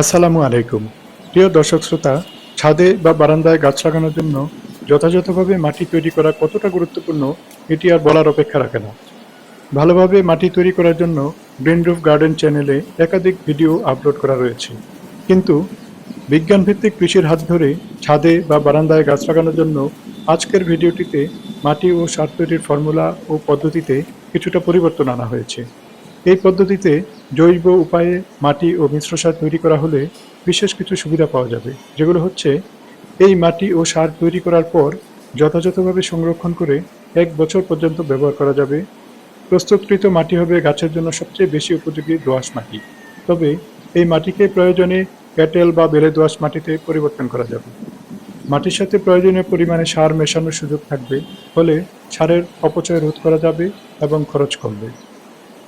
আসসালামু আলাইকুম। প্রিয় দর্শক শ্রোতা, ছাদে বা বারান্দায় গাছ লাগানোর জন্য যথাযথভাবে মাটি তৈরি করা কতটা গুরুত্বপূর্ণ এটি আর বলার অপেক্ষা রাখে না। ভালোভাবে মাটি তৈরি করার জন্য গ্রিন রুফ গার্ডেন চ্যানেলে একাধিক ভিডিও আপলোড করা রয়েছে। কিন্তু বিজ্ঞানভিত্তিক কৃষির হাত ধরে ছাদে বা বারান্দায় গাছ লাগানোর জন্য আজকের ভিডিওটিতে মাটি ও সার তৈরির ফর্মুলা ও পদ্ধতিতে কিছুটা পরিবর্তন আনা হয়েছে। এই পদ্ধতিতে জৈব উপায়ে মাটি ও মিশ্র সার তৈরি করা হলে বিশেষ কিছু সুবিধা পাওয়া যাবে, যেগুলো হচ্ছে এই মাটি ও সার তৈরি করার পর যথাযথভাবে সংরক্ষণ করে এক বছর পর্যন্ত ব্যবহার করা যাবে। প্রস্তুতকৃত মাটি হবে গাছের জন্য সবচেয়ে বেশি উপযোগী দোআঁশ মাটি। তবে এই মাটিকে প্রয়োজনে ক্যাটেল বা বেলে দোআঁশ মাটিতে পরিবর্তন করা যাবে। মাটির সাথে প্রয়োজনীয় পরিমাণে সার মেশানোর সুযোগ থাকবে, ফলে সারের অপচয় রোধ করা যাবে এবং খরচ কমবে।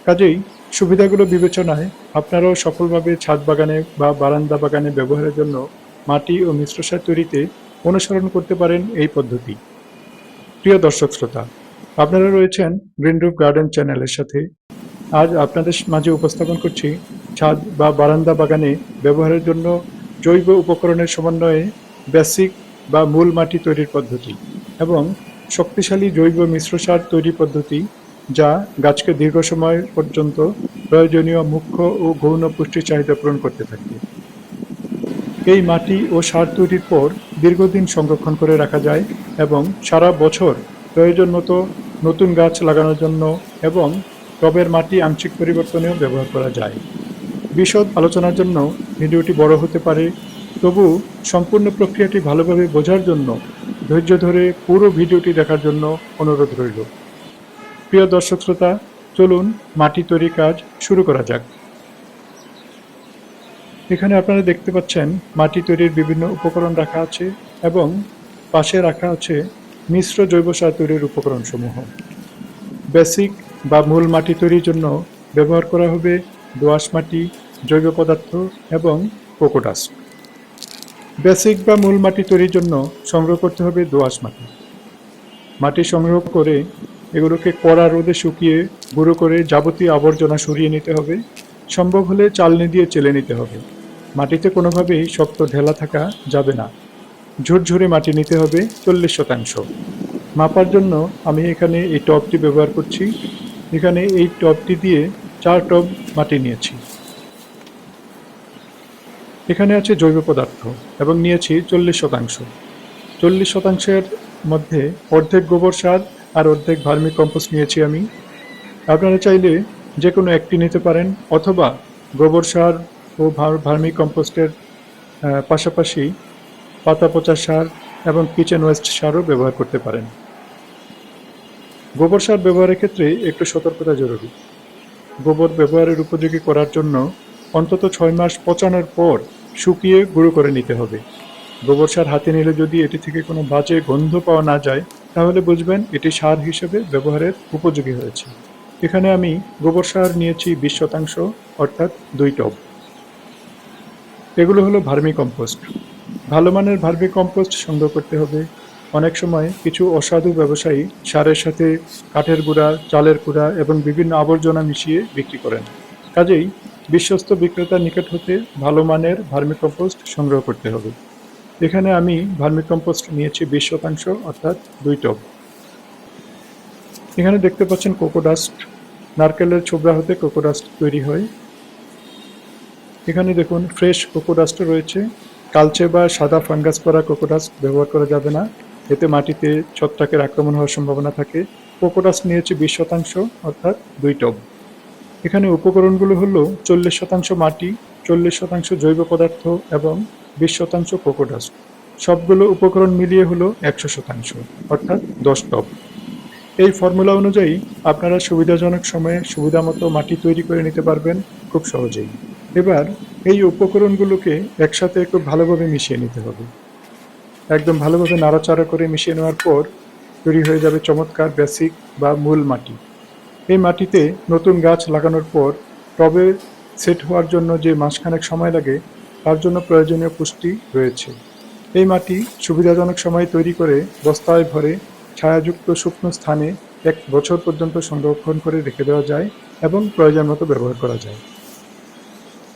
কাজেই সুবিধাগুলো বিবেচনায় আপনারাও সফলভাবে ছাদ বাগানে বা বারান্দা বাগানে ব্যবহারের জন্য মাটি ও মিশ্র সার তৈরিতে অনুসরণ করতে পারেন এই পদ্ধতি। প্রিয় দর্শক শ্রোতা, আপনারা রয়েছেন গ্রিন রুফ গার্ডেন চ্যানেলের সাথে। আজ আপনাদের মাঝে উপস্থাপন করছি ছাদ বা বারান্দা বাগানে ব্যবহারের জন্য জৈব উপকরণের সমন্বয়ে বেসিক বা মূল মাটি তৈরির পদ্ধতি এবং শক্তিশালী জৈব মিশ্র সার তৈরি পদ্ধতি যা গাছকে দীর্ঘ সময় পর্যন্ত প্রয়োজনীয় মুখ্য ও গৌণ পুষ্টির চাহিদা পূরণ করতে থাকে। এই মাটি ও সার তৈরির পর দীর্ঘদিন সংরক্ষণ করে রাখা যায় এবং সারা বছর প্রয়োজন মতো নতুন গাছ লাগানোর জন্য এবং টবের মাটি আংশিক পরিবর্তনেও ব্যবহার করা যায়। বিশদ আলোচনার জন্য ভিডিওটি বড় হতে পারে, তবু সম্পূর্ণ প্রক্রিয়াটি ভালোভাবে বোঝার জন্য ধৈর্য ধরে পুরো ভিডিওটি দেখার জন্য অনুরোধ রইল। প্রিয় দর্শক শ্রোতা, চলুন মাটি তৈরি কাজ শুরু করা যাক। এখানে আপনারা দেখতে পাচ্ছেন মাটি তৈরির বিভিন্ন উপকরণ রাখা আছে এবং পাশে রাখা আছে মিশ্র জৈব সার তৈরির উপকরণসমূহ। বেসিক বা মূল মাটি তৈরির জন্য ব্যবহার করা হবে দোআঁশ মাটি, জৈব পদার্থ এবং কোকোডাস্ট বেসিক বা মূল মাটি তৈরির জন্য সংগ্রহ করতে হবে দোআঁশ মাটি। মাটি সংগ্রহ করে এগুলোকে কড়া রোদে শুকিয়ে গুঁড়ো করে যাবতীয় আবর্জনা সরিয়ে নিতে হবে। সম্ভব হলে চালনি দিয়ে চেলে নিতে হবে। মাটিতে কোনোভাবেই শক্ত ঢেলা থাকা যাবে না। ঝুরঝুরে মাটি নিতে হবে চল্লিশ শতাংশ। মাপার জন্য আমি এখানে এই টবটি ব্যবহার করছি। এখানে এই টবটি দিয়ে চার টব মাটি নিয়েছি। এখানে আছে জৈব পদার্থ এবং নিয়েছি চল্লিশ শতাংশ। চল্লিশ শতাংশের মধ্যে অর্ধেক গোবর সার আর অর্ধেক ভার্মি কম্পোস্ট নিয়েছি আমি। আপনারা চাইলে যে কোনো একটি নিতে পারেন, অথবা গোবর সার ও ভার- ভার্মি কম্পোস্টের পাশাপাশি পাতা পচা সার এবং কিচেন ওয়েস্ট সারও ব্যবহার করতে পারেন। গোবর সার ব্যবহারের ক্ষেত্রে একটু সতর্কতা জরুরি। গোবর ব্যবহারের উপযোগী করার জন্য অন্তত ছয় মাস পচানোর পর শুকিয়ে গুঁড়ো করে নিতে হবে। গোবর সার হাতে নিলে যদি এটি থেকে কোনো বাজে গন্ধ পাওয়া না যায় তাহলে বুঝবেন এটি সার হিসেবে ব্যবহারের উপযোগী হয়েছে। এখানে আমি গোবর সার নিয়েছি বিশ শতাংশ, অর্থাৎ দুই টব। এগুলো হলো ভার্মি কম্পোস্ট ভালো মানের ভার্মি কম্পোস্ট সংগ্রহ করতে হবে। অনেক সময় কিছু অসাধু ব্যবসায়ী সারের সাথে কাঠের গুঁড়া, চালের গুঁড়া এবং বিভিন্ন আবর্জনা মিশিয়ে বিক্রি করেন। কাজেই বিশ্বস্ত বিক্রেতার নিকট হতে ভালো মানের ভার্মি কম্পোস্ট সংগ্রহ করতে হবে। এখানে আমি ভার্মি কম্পোস্ট নিয়েছি বিশ শতাংশ, অর্থাৎ দুই টব। এখানে দেখতে পাচ্ছেন কোকোডাস্ট নারকেলের ছোবড়া হতে কোকোডাস্ট তৈরি হয়। এখানে দেখুন, ফ্রেশ কোকোডাস্ট রয়েছে। কালচে বা সাদা ফাঙ্গাস করা কোকোডাস্ট ব্যবহার করা যাবে না। এতে মাটিতে ছত্রাকের আক্রমণ হওয়ার সম্ভাবনা থাকে। কোকোডাস্ট নিয়েছে বিশ শতাংশ, অর্থাৎ দুই টব। এখানে উপকরণগুলো হলো চল্লিশ শতাংশ মাটি চল্লিশ শতাংশ জৈব পদার্থ এবং বিশ শতাংশ কোকোডাস্ট। সবগুলো উপকরণ মিলিয়ে হলো একশো শতাংশ, অর্থাৎ দশ টব। এই ফর্মুলা অনুযায়ী আপনারা সুবিধাজনক সময়ে সুবিধামতো মাটি তৈরি করে নিতে পারবেন খুব সহজেই। এবার এই উপকরণগুলোকে একসাথে খুব ভালোভাবে মিশিয়ে নিতে হবে। একদম ভালোভাবে নাড়াচাড়া করে মিশিয়ে নেওয়ার পর তৈরি হয়ে যাবে চমৎকার বেসিক বা মূল মাটি। এই মাটিতে নতুন গাছ লাগানোর পর টবে সেট হওয়ার জন্য যে মাসখানেক সময় লাগে, তার জন্য প্রয়োজনীয় পুষ্টি রয়েছে। এই মাটি সুবিধাজনক সময় তৈরি করে বস্তায় ভরে ছায়াযুক্ত শুকনো স্থানে এক বছর পর্যন্ত সংরক্ষণ করে রেখে দেওয়া যায় এবং প্রয়োজন মতো ব্যবহার করা যায়।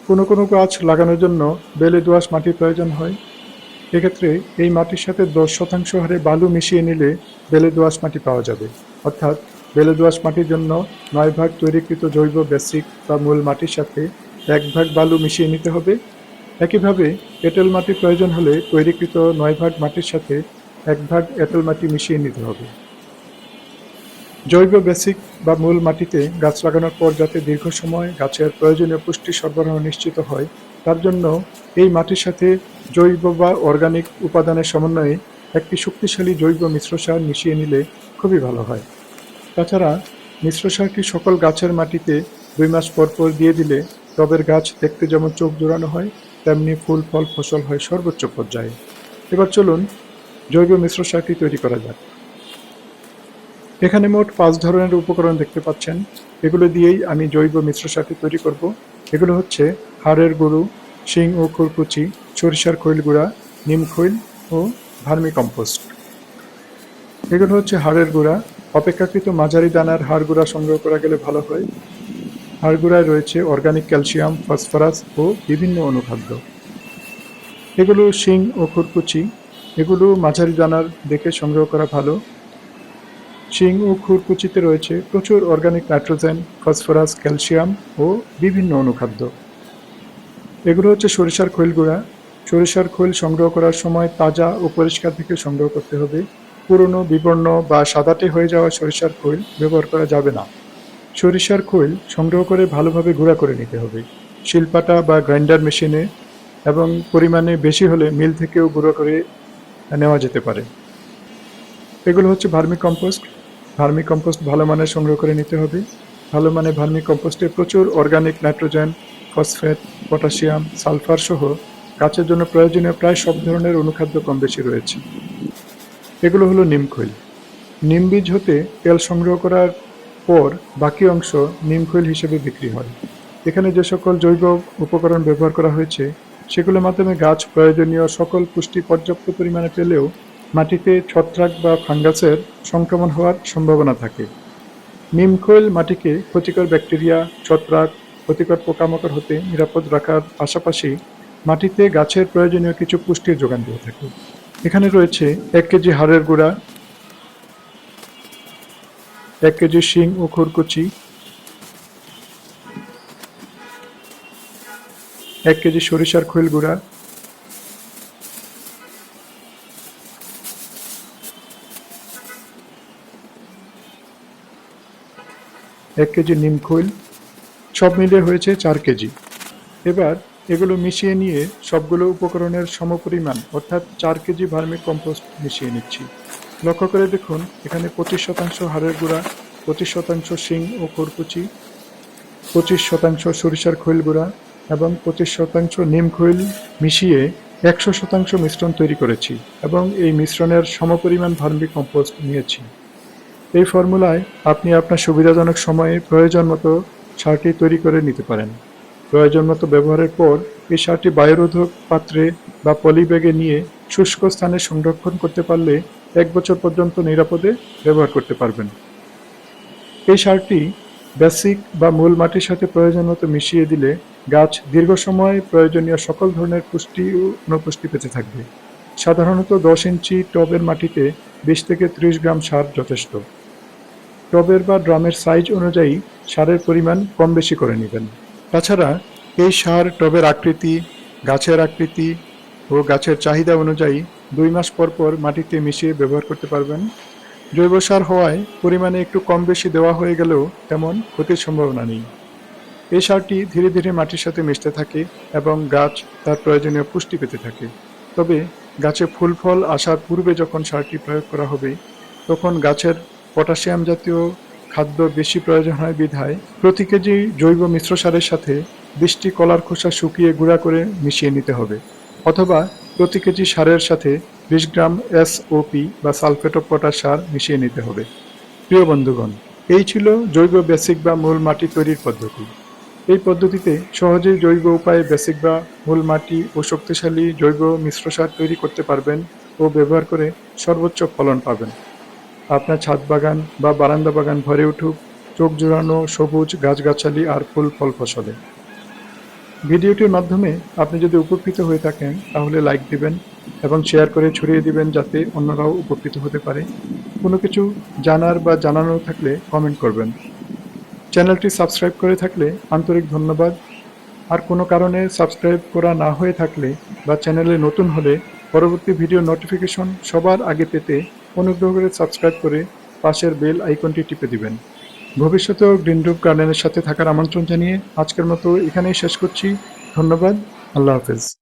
কোনো কোনো গাছ লাগানোর জন্য বেলে দোআঁশ মাটির প্রয়োজন হয়। এক্ষেত্রে এই মাটির সাথে দশ শতাংশ হারে বালু মিশিয়ে নিলে বেলে দোআঁশ মাটি পাওয়া যাবে। অর্থাৎ বেলে দোআঁশ মাটির জন্য নয় ভাগ তৈরিকৃত জৈব বেসিক বা মূল মাটির সাথে এক ভাগ বালু মিশিয়ে নিতে হবে। একইভাবে এঁটেল মাটির প্রয়োজন হলে তৈরিকৃত নয় ভাগ মাটির সাথে এক ভাগ এঁটেল মাটি মিশিয়ে নিতে হবে। জৈব বেসিক বা মূল মাটিতে গাছ লাগানোর পর যাতে দীর্ঘ সময় গাছের প্রয়োজনীয় পুষ্টি সরবরাহ নিশ্চিত হয়, তার জন্য এই মাটির সাথে জৈব বা অর্গানিক উপাদানের সমন্বয়ে একটি শক্তিশালী জৈব মিশ্র সার মিশিয়ে নিলে খুবই ভালো হয়। তাছাড়া মিশ্র সারটি সকল গাছের মাটিতে দুই মাস পর পর দিয়ে দিলে টবের গাছ দেখতে যেমন চোখ জোড়ানো হয়, তেমনি ফুল, ফল, ফসল হয় সর্বোচ্চ পর্যায়ে। এবার চলুন জৈব মিশ্র সারটি তৈরি করা যাক। এখানে মোট পাঁচ ধরনের উপকরণ দেখতে পাচ্ছেন। এগুলো দিয়েই আমি জৈব মিশ্র সারটি তৈরি করব। এগুলো হচ্ছে হাড়ের গরু শিং ও খুরকুচি সরিষার খৈল গুঁড়া, নিম খৈল ও ভার্মি কম্পোস্ট এগুলো হচ্ছে হাড়ের গুঁড়া অপেক্ষাকৃত মাঝারি দানার হাড়গুড়া সংগ্রহ করা গেলে ভালো হয়। হাড় গুঁড়ায় রয়েছে অর্গানিক ক্যালসিয়াম, ফসফরাস ও বিভিন্ন অনুখাদ্য। এগুলো শিং ও খুরকুচি। এগুলো মাঝারি দানার দেখে সংগ্রহ করা ভালো। শিং ও খুরকুচিতে রয়েছে প্রচুর অর্গানিক নাইট্রোজেন, ফসফরাস, ক্যালসিয়াম ও বিভিন্ন অনুখাদ্য। এগুলো হচ্ছে সরিষার খৈল গুঁড়া। সরিষার খৈল সংগ্রহ করার সময় তাজা ও পরিষ্কার থেকে সংগ্রহ করতে হবে। পুরনো বিবর্ণ বা সাদাটে হয়ে যাওয়া সরিষার খৈল ব্যবহার করা যাবে না। সরিষার খৈল সংগ্রহ করে ভালোভাবে গুঁড়া করে নিতে হবে। শিলপাটা বা গ্রাইন্ডার মেশিনে এবং পরিমাণে বেশি হলে মিল থেকেও গুঁড়ো করে নেওয়া যেতে পারে। এগুলো হচ্ছে ভার্মি কম্পোস্ট ভার্মি কম্পোস্ট ভালো মানের সংগ্রহ করে নিতে হবে। ভালো মানের ভার্মি কম্পোস্টে প্রচুর organic nitrogen, phosphate, potassium, sulphur সহ গাছের জন্য প্রয়োজনীয় প্রায় সব ধরনের অনুখাদ্য কম বেশি রয়েছে। এগুলো হলো নিমখৈল নিম বীজ হতে তেল সংগ্রহ করার পর বাকি অংশ নিমখৈল হিসেবে বিক্রি হয়। এখানে যে সকল জৈব উপকরণ ব্যবহার করা হয়েছে, সেগুলোর মাধ্যমে গাছ প্রয়োজনীয় সকল পুষ্টি পর্যাপ্ত পরিমাণে পেলেও মাটিতে ছত্রাক বা ফাঙ্গাসের সংক্রমণ হওয়ার সম্ভাবনা থাকে। নিমখৈল মাটিকে ক্ষতিকর ব্যাকটেরিয়া, ছত্রাক, ক্ষতিকর পোকামাকড় হতে নিরাপদ রাখার পাশাপাশি মাটিতে গাছের প্রয়োজনীয় কিছু পুষ্টির যোগান দিয়ে থাকে। এখানে রয়েছে এক কেজি হাড়ের গুঁড়া, এক কেজি শিং ও খুরকুচি, এক কেজি সরিষার খৈল গুঁড়া, এক কেজি নিম খৈল, সব মিলিয়ে হয়েছে চার কেজি। এবার এগুলো মিশিয়ে নিয়ে সবগুলো উপকরণের সমপরিমাণ, অর্থাৎ চার কেজি ভার্মি কম্পোস্ট মিশিয়ে নিচ্ছি। লক্ষ্য করে দেখুন, এখানে পঁচিশ শতাংশ হাড়ের গুঁড়া, পঁচিশ শতাংশ শিং ও খড়কুচি পঁচিশ শতাংশ সরিষার খৈল গুঁড়া এবং পঁচিশ শতাংশ নিম খৈল মিশিয়ে একশো শতাংশ মিশ্রণ তৈরি করেছি এবং এই মিশ্রণের সমপরিমাণ ভার্মি কম্পোস্ট নিয়েছি। এই ফর্মুলায় আপনি আপনার সুবিধাজনক সময়ে প্রয়োজন মতো সারটি তৈরি করে নিতে পারেন। প্রয়োজন মতো ব্যবহারের পর এই সারটি বায়ুরোধক পাত্রে বা পলিব্যাগে নিয়ে শুষ্ক স্থানে সংরক্ষণ করতে পারলে এক বছর পর্যন্ত নিরাপদে ব্যবহার করতে পারবেন। এই সারটি বেসিক বা মূল মাটির সাথে প্রয়োজন মতো মিশিয়ে দিলে গাছ দীর্ঘ সময় প্রয়োজনীয় সকল ধরনের পুষ্টি ও অনুপুষ্টি পেতে থাকবে। সাধারণত দশ ইঞ্চি টবের মাটিতে বিশ থেকে ত্রিশ গ্রাম সার যথেষ্ট। টবের বা ড্রামের সাইজ অনুযায়ী সারের পরিমাণ কম বেশি করে নেবেন। তাছাড়া এই সার টবের আকৃতি, গাছের আকৃতি ও গাছের চাহিদা অনুযায়ী দুই মাস পর পর মাটিতে মিশিয়ে ব্যবহার করতে পারবেন। জৈব সার হওয়ায় পরিমাণে একটু কম বেশি দেওয়া হয়ে গেলেও তেমন ক্ষতির সম্ভাবনা নেই। এই সারটি ধীরে ধীরে মাটির সাথে মিশতে থাকে এবং গাছ তার প্রয়োজনীয় পুষ্টি পেতে থাকে। তবে গাছে ফুল ফল আসার পূর্বে যখন সারটি প্রয়োগ করা হবে, তখন গাছের পটাশিয়াম জাতীয় খাদ্য বেশি প্রয়োজন হয় বিধায় প্রতি কেজি জৈব মিশ্র সারের সাথে বৃষ্টি কলার খোসা শুকিয়ে গুঁড়া করে মিশিয়ে নিতে হবে। অথবা প্রতি কেজি সারের সাথে বিশ গ্রাম এসওপি বা সালফেট অফ পটাশ সার মিশিয়ে নিতে হবে। প্রিয় বন্ধুগণ, এই ছিল জৈব বেসিক বা মূল মাটি তৈরির পদ্ধতি। এই পদ্ধতিতে সহজেই জৈব উপায়ে বেসিক বা মূল মাটি ও শক্তিশালী জৈব মিশ্র সার তৈরি করতে পারবেন ও ব্যবহার করে সর্বোচ্চ ফলন পাবেন। আপনার ছাদ বাগান বা বারান্দা বাগান ভরে উঠুক, চোখ জোড়ানো সবুজ গাছগাছালি আর ফুল ফল ফসলে। ভিডিওটির মাধ্যমে আপনি যদি উপকৃত হয়ে থাকেন, তাহলে লাইক দিবেন এবং শেয়ার করে ছড়িয়ে দিবেন যাতে অন্যরাও উপকৃত হতে পারে। কোনো কিছু জানার বা জানানো থাকলে কমেন্ট করবেন। চ্যানেলটি সাবস্ক্রাইব করে থাকলে আন্তরিক ধন্যবাদ। আর কোনো কারণে সাবস্ক্রাইব করা না হয়ে থাকলে বা চ্যানেলে নতুন হলে পরবর্তী ভিডিও নোটিফিকেশন সবার আগে পেতে অনুগ্রহ করে সাবস্ক্রাইব করে পাশের বেল আইকনটি টিপে দিবেন। ভবিষ্যতেও গ্রিন রুপ গার্ডেনের সাথে থাকার আমন্ত্রণ জানিয়ে আজকের মতো এখানেই শেষ করছি। ধন্যবাদ। আল্লাহ হাফেজ।